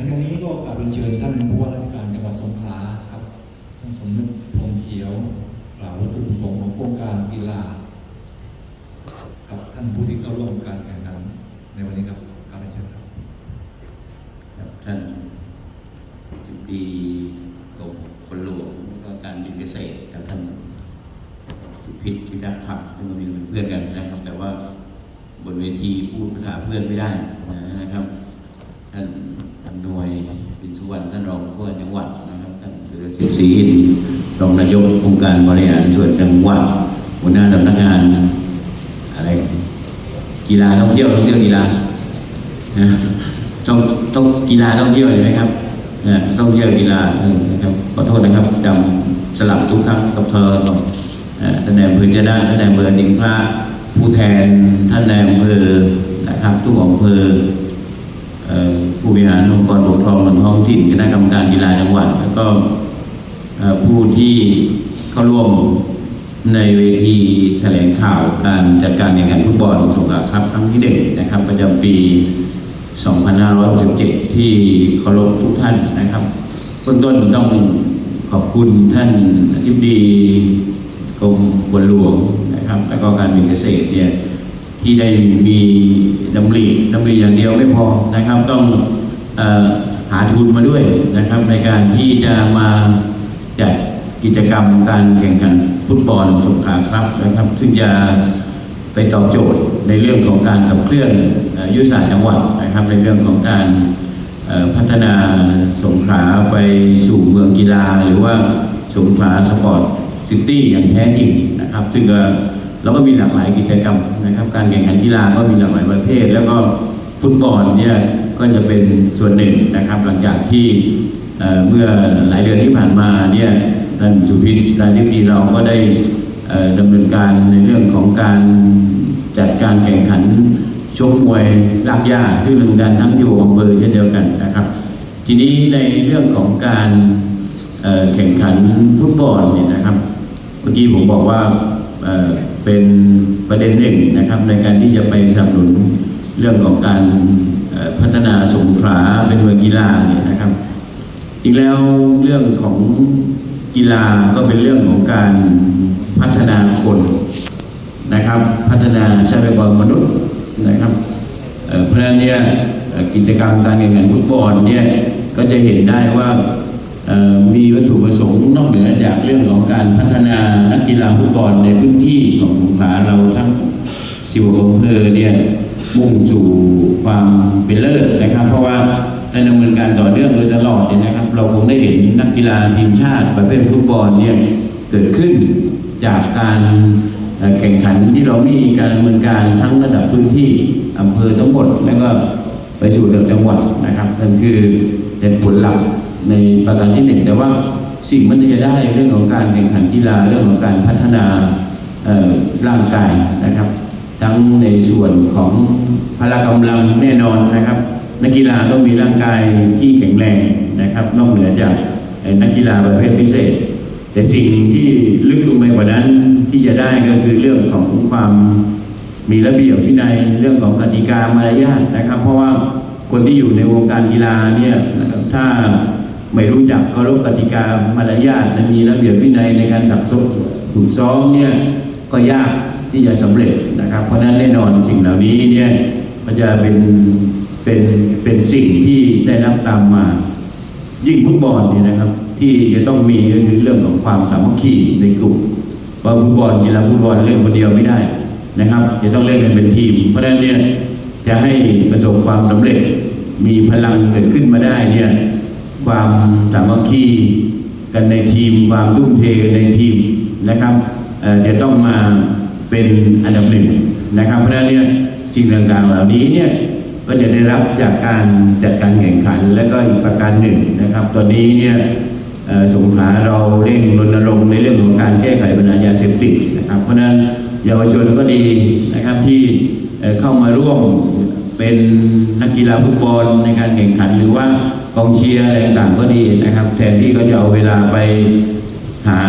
ลังจากนี้ก็กลับเรียนเชิญท่านผู้ว่าราชการจังหวัดสงขลาครับท่านสมนึกพรหมเขียวกล่าววัตถุประสงค์ของโครงการกีฬากับท่านผู้ที่เข้าร่วมการแข่งขันในวันนี้ครับกราบเรียนเชิญครับครับท่านจุดีกรมพลหลวงก็การบินเกษตรกับท่านสุพิษพิทักษ์ธรรมซึ่งเรามีเป็นเพื่อนกันนะครับ แต่ว่าบนเวทีพูดภาษาเพื่อนไม่ได้นะครับท่าน อำนวยบินสุวรรณท่านรองผู้ว่าจังหวัดนะครับท่านสุรศิษฐ์ศรีอินรองนายกองค์การบริหารส่วนจังหวัดหัวหน้าสำนักงานอะไรกีฬาท่องเที่ยวท่องเที่ยวกีฬาต้องต้องกีฬาต้องเที่ยวเลยไหมครับนะต้องเที่ยวกีฬานะครับขอโทษนะครับจำสลับทุกครั้งกับเธอท่านนายอำเภอจะได้ท่านนายอำเภอดิงพระผู้แทนท่านนายอำเภอนะครับทุกอำเภอ ผู้บริหารองค์กรปกครองส่วนท้องถิ่นคณะกรรมการกีฬาจังหวัด แล้วก็ผู้ที่เข้าร่วมในเวทีแถลงข่าวการจัดการแข่งขันฟุตบอลสงขลาครับครั้งที่หนึ่งนะครับประจำปี 2567 ที่เคารพทุกท่านนะครับเบื้องต้นต้องขอบคุณท่านอธิบดีกรมบลหลวงนะครับ แล้วก็การบินเกษตรเนี่ยที่ได้มีดำริดำริอย่างเดียวไม่พอนะครับต้อง หาทุนมาด้วยนะครับในการที่จะมาจัดกิจกรรมการแข่งขันฟุตบอลสงขลาครับนะครับ ซึ่งจะไปตอบโจทย์ในเรื่องของการขับเคลื่อนอยุทธศาสตร์จังหวัดนะครับ ในเรื่องของการพัฒนาสงขลาไปสู่เมืองกีฬา หรือว่าสงขลาสปอร์ตซิตี้อย่างแท้จริงนะครับ ซึ่งเราก็มีหลากหลายกิจกรรมนะครับ การแข่งขันกีฬาก็มีหลากหลายประเภท แล้วก็ฟุตบอลเนี่ย ก็จะเป็นส่วนหนึ่งนะครับ หลังจากที่เเมื่อหลายเดือนที่ผ่านมาเนี่ยท่านสุพิษการที่ดีเราก็ได้เอ่อดำเนินการในเรื่องของการจัดการแข่งขันชกมวยลากยาซึ่งดำเนินการทั้งที่หัวอำเภอเช่นเดียวกันนะครับ ทีนี้ในเรื่องของการแข่งขันฟุตบอลเนี่ยนะครับ เมื่อกี้ผมบอกว่าเเป็นประเด็นหนึ่งนะครับในการที่จะไปสนับสนุนเรื่องของการ พัฒนาสงขลาเป็นเมืองกีฬาเนี่ยนะครับ อีกแล้วเรื่องของกีฬาก็เป็นเรื่องของการพัฒนาคนนะครับ พัฒนาทรัพยากรมนุษย์นะครับเพราะฉะนั้นเนี่ยกิจกรรมการแข่งขันฟุตบอลเนี่ยก็จะเห็นได้ว่ามีวัตถุประสงค์นอกเหนือจากเรื่องของการพัฒนานักกีฬาฟุตบอลในพื้นที่ของสงขลาเราทั้งสิบกว่าอำเภอเนี่ย มุ่งสู่ความเป็นเลิศนะครับ เพราะว่าในดำเนินการต่อเนื่องโดยตลอดเนี่ยนะครับ เราคงได้เห็นนักกีฬาทีมชาติประเภทฟุตบอลเนี่ยเกิดขึ้นจากการแข่งขันที่เรามีการดำเนินการทั้งระดับพื้นที่อำเภอทั้งหมดแล้วก็ไปสู่ระดับจังหวัดนะครับนั่นคือเป็นผลหลักในประการที่หนึ่งแต่ว่าสิ่งมันจะได้เรื่องของการแข่งขันกีฬาเรื่องของการพัฒนาร่างกายนะครับ ทั้งในส่วนของพละกำลังแน่นอนนะครับ นักกีฬาต้องมีร่างกายที่แข็งแรงนะครับ นอกเหนือจากนักกีฬาประเภทพิเศษ แต่สิ่งที่ลึกลงไปกว่านั้นที่จะได้ก็คือเรื่องของความมีระเบียบวินัยเรื่องของกติกามารยาทนะครับ เพราะว่าคนที่อยู่ในวงการกีฬาเนี่ยนะครับถ้าไม่รู้จักเคารพกติกามารยาทและมีระเบียบวินัยในการจักซ้อมถูกซ้อมเนี่ยก็ยาก ที่จะสำเร็จนะครับ เพราะนั้นแน่นอนสิ่งเหล่านี้เนี่ยมันจะเป็นเป็นเป็นสิ่งที่ได้รับตามมา ยิ่งฟุตบอลเนี่ยนะครับ ที่จะต้องมีก็คือเรื่องของความสามัคคีในกลุ่มเพราะฟุตบอลกีฬาฟุตบอลเล่นคนเดียวไม่ได้นะครับ จะต้องเล่นกันเป็นทีม เพราะฉะนั้นเนี่ยจะให้ประสบความสำเร็จมีพลังเกิดขึ้นมาได้เนี่ยความสามัคคีกันในทีม ความทุ่มเทในทีมนะครับจะต้องมา เป็นอันดับหนึ่งนะครับ เพราะฉะนั้นเนี่ยสิ่งต่างๆเหล่านี้เนี่ยก็จะได้รับจากการจัดการแข่งขันและก็อีกประการหนึ่งนะครับ ตอนนี้เนี่ยเอ่อสงขลาเราเร่งรณรงค์ในเรื่องของการแก้ไขปัญหายาเสพติดนะครับ เพราะฉะนั้นเยาวชนก็ดีนะครับที่เเข้ามาร่วมเป็นนักกีฬาฟุตบอลในการแข่งขัน หรือว่ากองเชียร์อะไรต่างๆก็ดีนะครับ แทนที่เขาจะเอาเวลาไปหา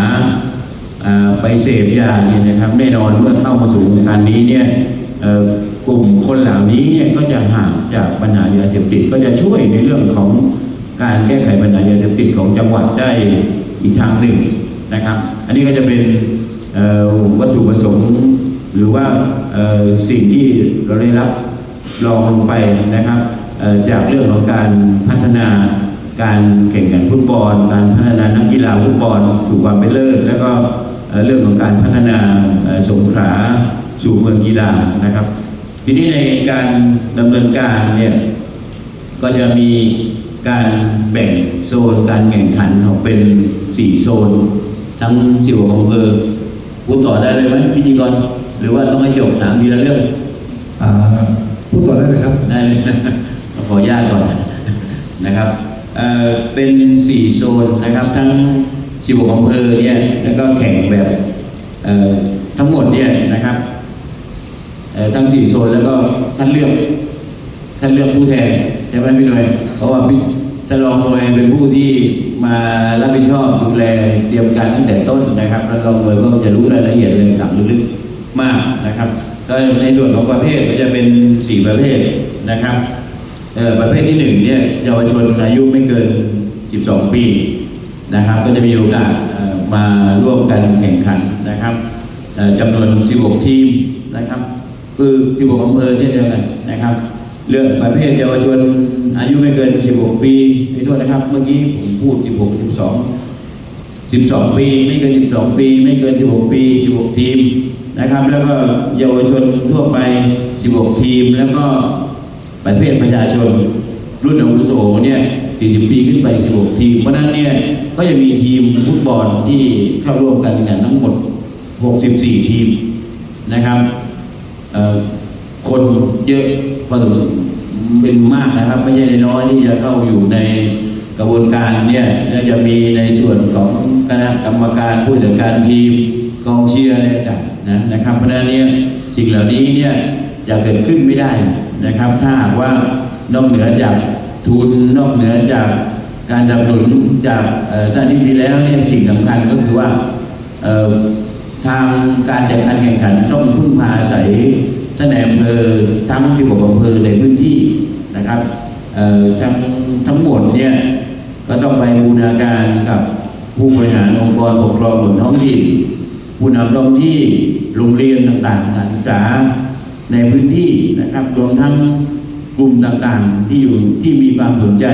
ไปเสพยาเนี่ยนะครับแน่นอนเมื่อเข้ามาสู่วงการนี้เนี่ยกลุ่มคนเหล่านี้เนี่ยก็จะห่างจากปัญหายาเสพติดก็จะช่วยในเรื่องของการแก้ไขปัญหายาเสพติดของจังหวัดได้อีกทางหนึ่งนะครับ อันนี้ก็จะเป็นวัตถุประสงค์หรือว่าสิ่งที่เราได้รับรองลงไปนะครับจากเรื่องของการพัฒนาการแข่งขันฟุตบอล การพัฒนานักกีฬาฟุตบอลสู่ความเป็นเลิศแล้วก็ เอ่อเรื่องของการพัฒนาเอ่อสงขลาสู่เมืองกีฬานะครับ ทีนี้ในการดำเนินการเนี่ยก็จะมีการแบ่งโซนการแข่งขันออกเป็นสี่โซน ทั้งสิบกว่าอำเภอพูดต่อได้เลยไหมพิธีกรหรือว่าต้องให้จบถามทีละเรื่องอ่าพูดต่อได้เลยครับได้เลยขออนุญาตก่อนนะครับเอ่อเป็นสี่โซนนะครับทั้ง สิบกว่าอำเภอเนี่ยแล้วก็แข่งแบบทั้งหมดเนี่ยนะครับทั้งสี่โซนแล้วก็ท่านเลือกท่านเลือกผู้แทนใช่ไหมพี่หน่วยเพราะว่าพี่ท่านรองหน่วยเป็นผู้ที่มารับผิดชอบดูแลเตรียมการตั้งแต่ต้นนะครับท่านรองหน่วยก็จะรู้รายละเอียดเลยต่างลึกๆมากนะครับก็ในส่วนของประเภทก็จะเป็นสี่ประเภทนะครับประเภทที่หนึ่งเนี่ยเยาวชนอายุไม่เกิน 12 ปี นะครับ ก็จะมีโอกาสมาร่วมกันแข่งขันนะครับจำนวน 16 ทีมนะครับ คือ 16อำเภอเนี่ยเดียวกันนะครับ เรื่องประเภทเยาวชนอายุไม่เกิน 16 ปีขอโทษนะครับ เมื่อกี้ผมพูด 16 12 12 ปี ไม่เกิน 12 ปี ไม่เกิน 16 ปี 16 ทีมนะครับ แล้วก็เยาวชนทั่วไป 16 ทีม แล้วก็ประเภทประชาชน รุ่นอาวุโสเนี่ย 40 ปีขึ้นไป 16 ทีม เพราะนั้นเนี่ย ก็จะมีทีมฟุตบอลที่เข้าร่วมกันกันทั้งหมด 64 ทีมนะครับ คนเยอะพอสมเป็นมากนะครับ ไม่ใช่น้อยที่จะเข้าอยู่ในกระบวนการเนี่ยจะมีในส่วนของคณะกรรมการผู้จัดการทีมกองเชียร์อะไรต่างๆนะนะครับเพราะฉะนั้นเนี่ยสิ่งเหล่านี้เนี่ยจะเกิดขึ้นไม่ได้นะครับ ถ้าหากว่า นอกเหนือจากทุนนอกเหนือจากการดำหนุนจากท่านที่ดีแล้วเนี่ยสิ่งสำคัญก็คือว่าทางการจัดการแข่งขันต้องพึ่งพาอาศัยท่านอำเภอทั้งที่บอกอำเภอในพื้นที่นะครับทั้งทั้งหมดเนี่ยก็ต้องไปบูรณาการกับผู้บริหารองค์กรปกครองส่วนท้องถิ่นผู้นำท้องที่โรงเรียนต่างๆการศึกษาในพื้นที่นะครับรวมทั้ง กลุ่มต่างๆที่อยู่ที่มีความสนใจ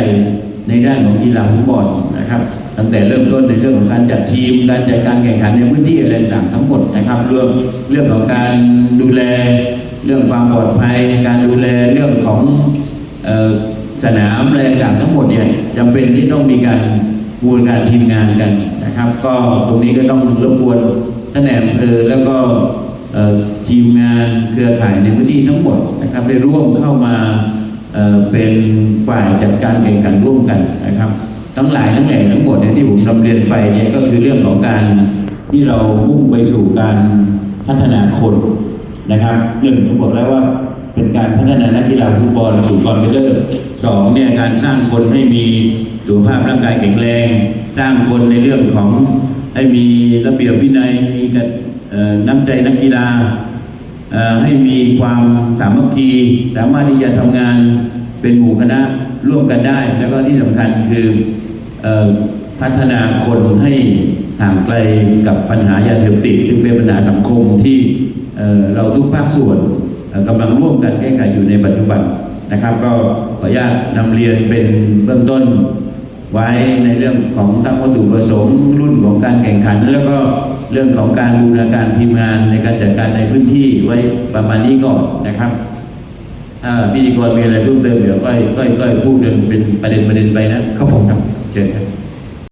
ในด้านของกีฬาฟุตบอลนะครับ ตั้งแต่เริ่มต้นในเรื่องของการจัดทีม การจัดการแข่งขันในพื้นที่อะไรต่างทั้งหมดนะครับเรื่องเรื่องของการดูแล เรื่องความปลอดภัย การดูแลเรื่องของออสนามอะไรต่างทั้งหมดเนี่ยจำเป็นที่ต้องมีการบูรณาการทีมงานกันนะครับ ก็ตรงนี้ก็ต้องรบกวนท่านแอมเภอแล้วก็ ทีมงานเครือข่ายในพื้นที่ทั้งหมดนะครับ ได้ร่วมเข้ามาเเป็นฝ่ายจัดการแข่งขันร่วมกันนะครับ ทั้งหลายทั้งแหล่ทั้งหมดเนี่ยที่ผมนำเรียนไปเนี่ยก็คือเรื่องของการที่เรามุ่งไปสู่การพัฒนาคนนะครับหนึ่งผมบอกแล้วว่าเป็นการพัฒนานักกีฬาฟุตบอลสู่ความเป็นเลิศสองเนี่ยการสร้างคนให้มีสุขภาพร่างกายแข็งแรง สร้างคนในเรื่องของให้มีระเบียบวินัยมีกันเอ่อน้ำใจนักกีฬา ให้มีความสามัคคีสามารถที่จะทำงานเป็นหมู่คณะร่วมกันได้ แล้วก็ที่สำคัญคือพัฒนาคนให้ห่างไกลกับปัญหายาเสพติดซึ่งเป็นปัญหาสังคมที่เเราทุกภาคส่วนกำลังร่วมกันแก้ไขอยู่ในปัจจุบันนะครับ ก็ขออนุญาตนำเรียนเป็นเบื้องต้น ไว้ในเรื่องของตั้งวัตถุประสงค์รุ่นของการแข่งขัน แล้วก็ เรื่องของการบูรณาการทีมงานในการจัดการในพื้นที่ไว้ประมาณนี้ก่อนนะครับถ้าพิธีกรมีอะไรเพิ่มเติมเดี๋ยวก็ค่อยๆพูดเป็นประเด็นประเด็นไปนะครับผมเชิญครับ